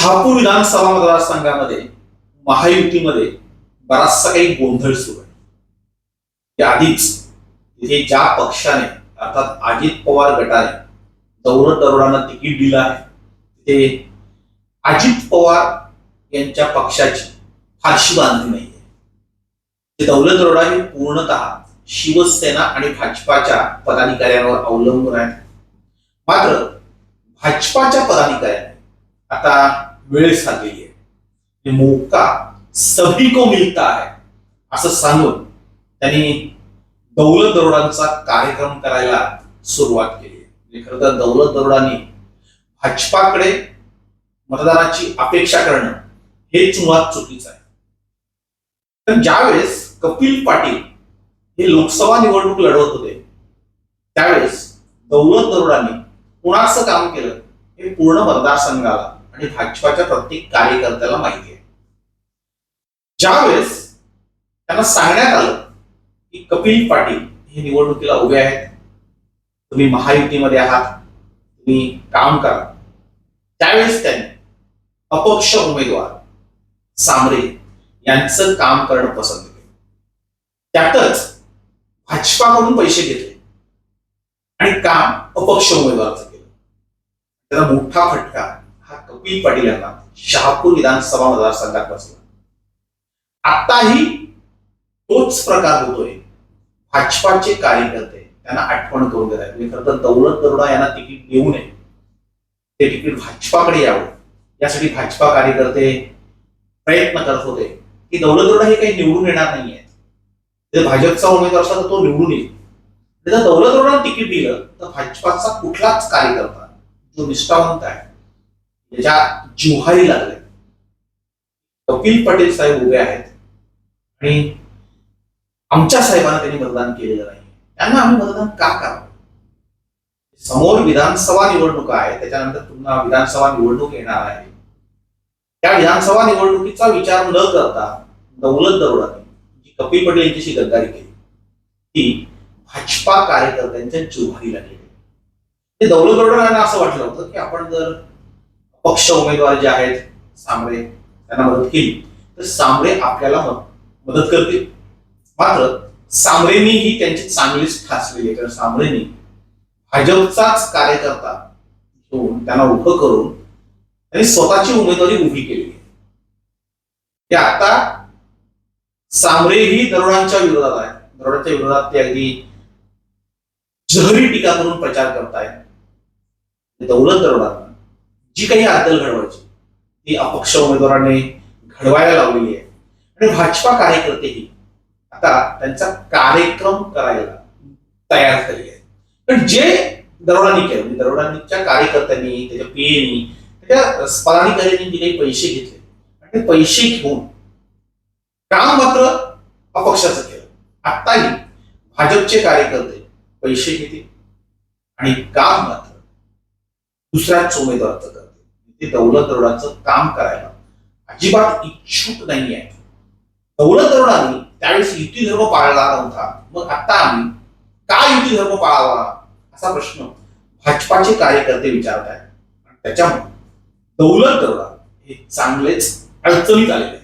शहापूर विधानसभा मतदारसंघामध्ये महायुतीमध्ये बराचसा काही गोंधळ सुरू आहे. आधीच तिथे ज्या पक्षाने अर्थात अजित पवार गटाने दौलत दरोडांना तिकीट दिलं आहे तिथे अजित पवार यांच्या पक्षाची फारशी बांधली नाहीये. ते दौलत दरोडा हे पूर्णतः शिवसेना आणि भाजपाच्या पदाधिकाऱ्यांवर अवलंबून आहे. मात्र भाजपाच्या पदाधिकाऱ्यांनी आता वेळेस साधलेली आहे. हे मौका सभी को मिळता आहे. असं सांगून त्यांनी दौलत दरोडांचा कार्यक्रम करायला सुरुवात केली आहे. म्हणजे खरं तर दौलत दरोडांनी भाजपाकडे मतदानाची अपेक्षा करणं हेच मुळात चुकीचं आहे. तर ज्यावेळेस कपिल पाटील हे लोकसभा निवडणूक लढवत होते त्यावेळेस दौलत दरोडांनी कुणाचं काम केलं हे पूर्ण मतदारसंघाला आणि भाजपाच्या प्रत्येक कार्यकर्त्याला माहिती आहे. ज्यावेळेस त्यांना सांगण्यात आलं की कपिल पाटील हे निवडणुकीला उभे आहेत तुम्ही महायुतीमध्ये आहात तुम्ही काम करा. त्यावेळेस त्यांनी अपक्ष उमेदवार सामरे यांचं काम करणं पसंत केलं. त्यातच भाजपाकडून पैसे घेतले आणि काम अपक्ष उमेदवाराचं केलं. त्याचा मोठा फटका पी पाटील यांना शहापूर विधानसभा मतदारसंघात बसला. आताही तोच प्रकार होतोय. भाजपाचे कार्यकर्ते त्यांना आठवण करून देत आहेत. म्हणजे खरं तर दौलत दरोडा यांना तिकीट देऊ नये. ते तिकीट भाजपाकडे यावं. यासाठी भाजपा कार्यकर्ते प्रयत्न करत होते की दौलत दरोडा हे काही निवडून येणार नाहीये. जर भाजपचा उमेदवार असला तर तो निवडून येईल. जर दौलत दरोडा तिकीट दिलं तर भाजपाचा कुठलाच कार्यकर्ता जो निष्ठावंत आहे याच्या जिव्हारी लागले कपिल पटेल साहेब उभे आहेत. आणि आमच्या साहेबांना त्यांनी मतदान केलेलं नाही. त्यांना आम्ही मतदान का करावं? समोर विधानसभा निवडणुका आहे त्याच्यानंतर पुन्हा विधानसभा निवडणूक येणार आहे. त्या विधानसभा निवडणुकीचा विचार न करता दौलत दरोडाने जी कपिल पटेल यांच्याशी गद्दारी केली. ती भाजपा कार्यकर्त्यांच्या जिव्हारीला केली ते दौलत दरोडांना असं वाटलं होतं की आपण जर पक्ष उमेदवार जे आहेत सांबळे त्यांना मदत केली. तर सांबळे आपल्याला मदत करतील. मात्र सांबरेंनीही त्यांची चांगलीच ठासलेली आहे. कारण सांबरेंनी भाजपचाच कार्यकर्ता घेऊन त्यांना उभं करून त्यांनी स्वतःची उमेदवारी उभी केली. ते आता सांबरेही दरोडांच्या विरोधात आहे. दरोडांच्या विरोधात ते अगदी जहरी टीका करून प्रचार करतायत. दौलत दरोडांना जी काही अद्दल घडवायची ती अपक्ष उमेदवाराने घडवायला लावलेली आहे. आणि भाजपा कार्यकर्तेही आता त्यांचा कार्यक्रम करायला तयार झालेले आहेत. पण जे दरोडांनी केलं म्हणजे दरोडांच्या कार्यकर्त्यांनी त्याच्या पीएनी त्याच्या पदाधिकाऱ्यांनी जे काही पैसे घेतले आणि ते पैसे घेऊन काम मात्र अपक्षाचं केलं. आत्ताही भाजपचे कार्यकर्ते पैसे घेतील आणि काम मात्र दुसऱ्याच उमेदवाराचं करते. म्हणजे ते दौलत दरोडाचं काम करायला. अजिबात इच्छुक नाही आहे दौलत दरोडाने त्यावेळेस युती धर्म पाळला नव्हता. मग आता आम्ही का युती धर्म पाळावा? असा प्रश्न भाजपाचे कार्यकर्ते विचारत आहेत त्याच्यामुळे दौलत दरोडा हे चांगलेच अडचणीत आलेले आहेत.